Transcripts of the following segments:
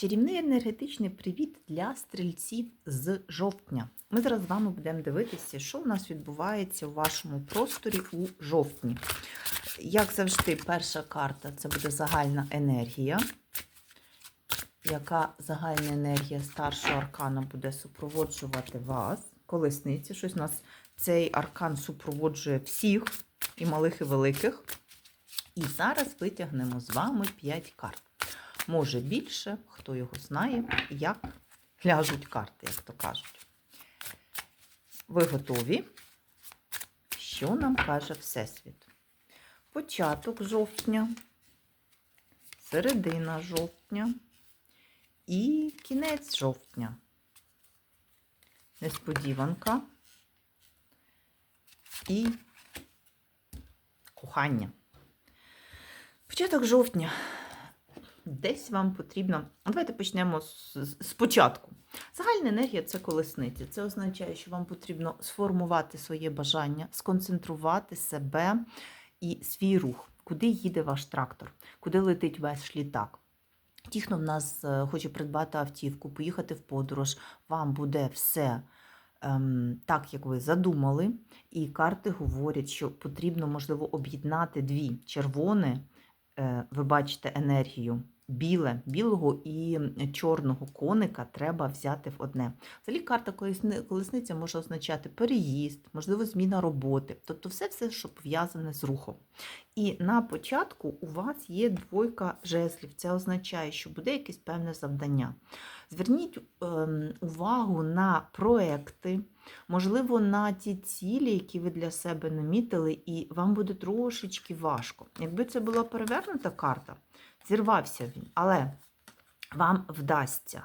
Чарівний енергетичний привіт для стрільців з жовтня. Ми зараз з вами будемо дивитися, що у нас відбувається у вашому просторі у жовтні. Як завжди, перша карта це буде загальна енергія. Яка загальна енергія старшого аркана буде супроводжувати вас? Колесниці. Щось у нас цей аркан супроводжує всіх, і малих, і великих. І зараз витягнемо з вами 5 карт. Може більше, хто його знає, як ляжуть карти, як то кажуть. Ви готові? Що нам каже Всесвіт? Початок жовтня, середина жовтня і кінець жовтня. Несподіванка і кохання. Початок жовтня. Десь вам потрібно. Давайте почнемо спочатку. Загальна енергія це колесниці. Це означає, що вам потрібно сформувати своє бажання, сконцентрувати себе і свій рух, куди їде ваш трактор, куди летить ваш літак. Ті, хто в нас е, хоче придбати автівку, поїхати в подорож, вам буде все ем, так, як ви задумали. І карти говорять, що потрібно, можливо, об'єднати дві червоне е, ви бачите енергію. Біле, білого і чорного коника треба взяти в одне. Взагалі карта колесниця може означати переїзд, можливо, зміна роботи, тобто все, все, що пов'язане з рухом. І на початку у вас є двойка жезлів. Це означає, що буде якесь певне завдання. Зверніть ем, увагу на проекти, можливо, на ті цілі, які ви для себе намітили, і вам буде трошечки важко. Якби це була перевернута карта, зірвався він, але вам вдасться.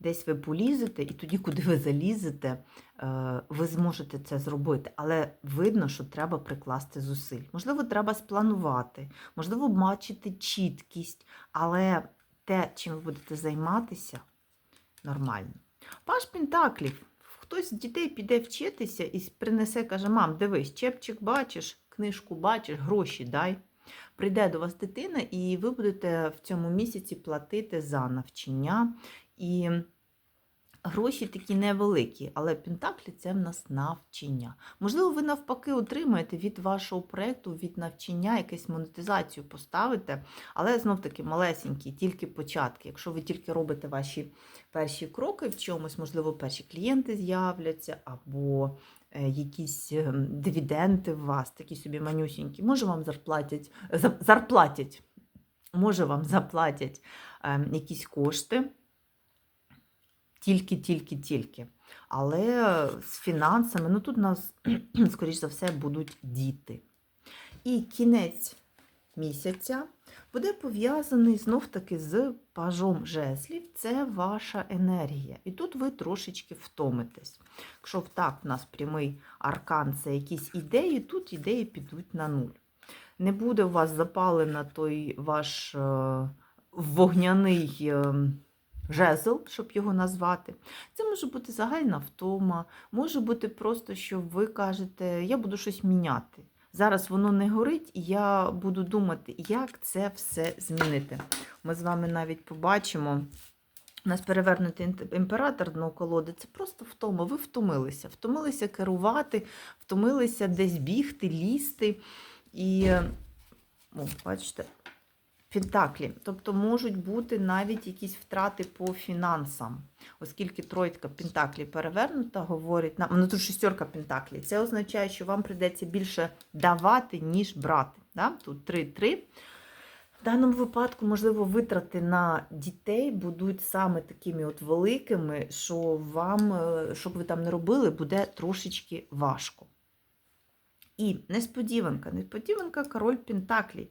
Десь ви полізете, і тоді, куди ви залізете, е, ви зможете це зробити. Але видно, що треба прикласти зусиль. Можливо, треба спланувати, можливо, бачити чіткість, але те, чим ви будете займатися, нормально. Паш Пентаклів. Хтось з дітей піде вчитися і принесе, каже: мам, дивись, чепчик бачиш, книжку бачиш, гроші дай. Прийде до вас дитина, і ви будете в цьому місяці платити за навчання. І гроші такі невеликі, але Пентаклі це в нас навчання. Можливо, ви навпаки отримаєте від вашого проєкту, від навчання якусь монетизацію поставите, але знов таки малесенькі, тільки початки. Якщо ви тільки робите ваші перші кроки в чомусь, можливо, перші клієнти з'являться, або е, якісь ем, дивіденди в вас, такі собі манюсінькі, може вам зарплатять, зарплатять, може вам заплатять ем, якісь кошти. Тільки, тільки, тільки. Але з фінансами, ну тут у нас, скоріш за все, будуть діти. І кінець місяця буде пов'язаний знов-таки з пажом жезлів. Це ваша енергія. І тут ви трошечки втомитесь. Якщо так, у нас прямий аркан це якісь ідеї, тут ідеї підуть на нуль. Не буде у вас запалена той ваш е, вогняний. Жезл, щоб його назвати. Це може бути загальна втома, може бути просто, що ви кажете, я буду щось міняти. Зараз воно не горить, і я буду думати, як це все змінити. Ми з вами навіть побачимо. У нас перевернутий імператор дно колоди це просто втома. Ви втомилися. Втомилися керувати, втомилися десь бігти, лізти. І, о, бачите, Пентаклі. Тобто можуть бути навіть якісь втрати по фінансам, оскільки тройка Пентаклі перевернута, говорить нам, ну тут шестерка Пентаклі. Це означає, що вам прийдеться більше давати, ніж брати. Да? Тут 3-3. В даному випадку, можливо, витрати на дітей будуть саме такими от великими, що вам, е, щоб ви там не робили, буде трошечки важко. І несподіванка, несподіванка король Пентаклі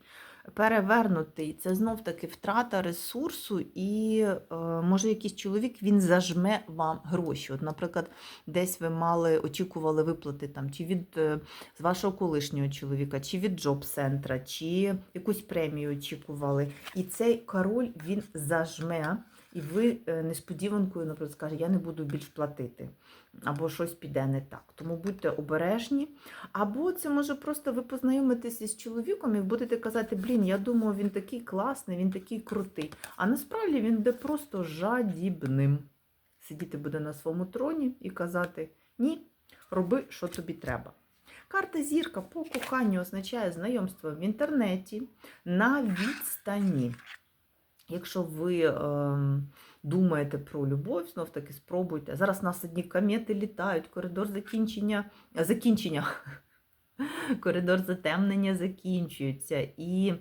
перевернутий. Це знов таки втрата ресурсу, і е, може якийсь чоловік він зажме вам гроші. От, наприклад, десь ви мали, очікували виплати там, чи від е, з вашого колишнього чоловіка, чи від джоб-центра, чи якусь премію очікували. І цей король він зажме. І ви е, несподіванкою, наприклад, скажете, я не буду більш платити, або щось піде не так. Тому будьте обережні. Або це може просто ви познайомитеся з чоловіком і будете казати, блін, я думав, він такий класний, він такий крутий. А насправді він буде просто жадібним. Сидіти буде на своєму троні і казати: ні, роби, що тобі треба. Карта зірка по коханню означає знайомство в інтернеті на відстані. Якщо ви е, думаєте про любов, знов таки спробуйте. Зараз у нас одні комети літають, коридор закінчення, закінчення. Коридор затемнення закінчується. І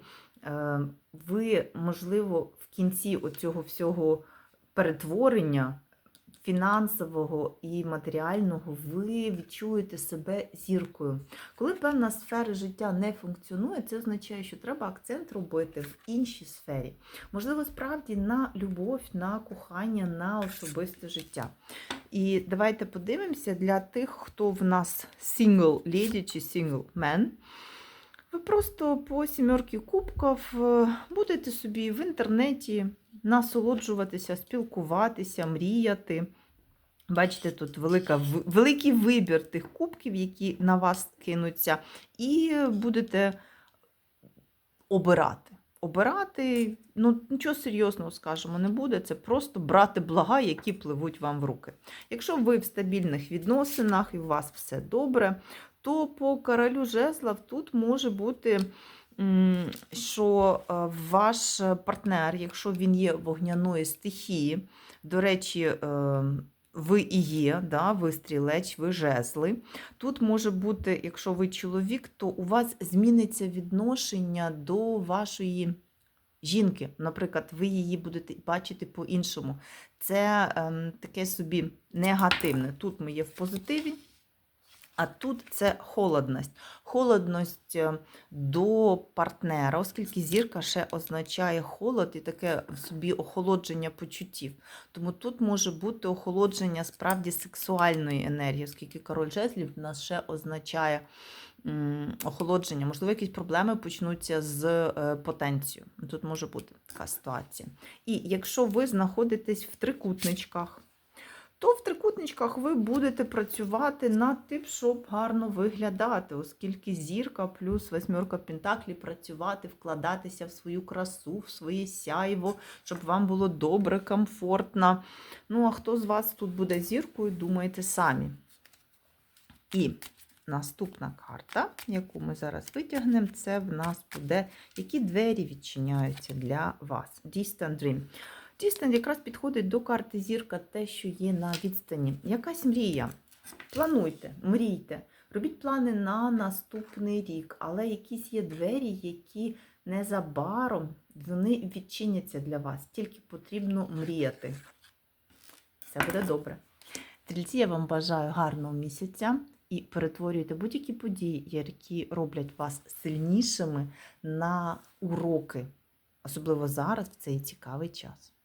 е, ви, можливо, в кінці оцього всього перетворення фінансового і матеріального, ви відчуєте себе зіркою. Коли певна сфера життя не функціонує, це означає, що треба акцент робити в іншій сфері. Можливо, справді на любов, на кохання, на особисте життя. І давайте подивимося для тих, хто в нас single lady чи single man. Ви просто по сімерки кубків е, будете собі в інтернеті насолоджуватися, спілкуватися, мріяти. Бачите, тут велика, великий вибір тих кубків, які на вас кинуться, і будете обирати. Обирати, ну нічого серйозного скажемо, не буде. Це просто брати блага, які пливуть вам в руки. Якщо ви в стабільних відносинах і у вас все добре, то по королю жезлов тут може бути, що е, ваш партнер, якщо він є вогняної стихії, до речі, е, ви і є, да, ви стрілеч, ви жезли. Тут може бути, якщо ви чоловік, то у вас зміниться відношення до вашої жінки. Наприклад, ви її будете бачити по-іншому. Це ем, таке собі негативне. Тут ми є в позитиві, а тут це холодність. Холодність е, до партнера, оскільки зірка ще означає холод і таке в собі охолодження почуттів. Тому тут може бути охолодження справді сексуальної енергії, оскільки король жезлів в нас ще означає охолодження. Можливо, якісь проблеми почнуться з е, потенцією. Тут може бути така ситуація. І якщо ви знаходитесь в трикутничках, то в трикутничках ви будете працювати над тим, щоб гарно виглядати, оскільки зірка плюс восьмерка пентаклі працювати, вкладатися в свою красу, в своє сяйво, щоб вам було добре, комфортно. Ну, а хто з вас тут буде зіркою, думайте самі. І наступна карта, яку ми зараз витягнемо, це в нас буде, які двері відчиняються для вас. Distant Dream. Distant якраз підходить до карти зірка, те, що є на відстані. Якась мрія. Плануйте, мрійте, робіть плани на наступний рік, але якісь є двері, які незабаром вони відчиняться для вас. Тільки потрібно мріяти. Все буде добре. Стрільці, я вам бажаю гарного місяця і перетворюйте будь-які події, які роблять вас сильнішими на уроки, особливо зараз в цей цікавий час.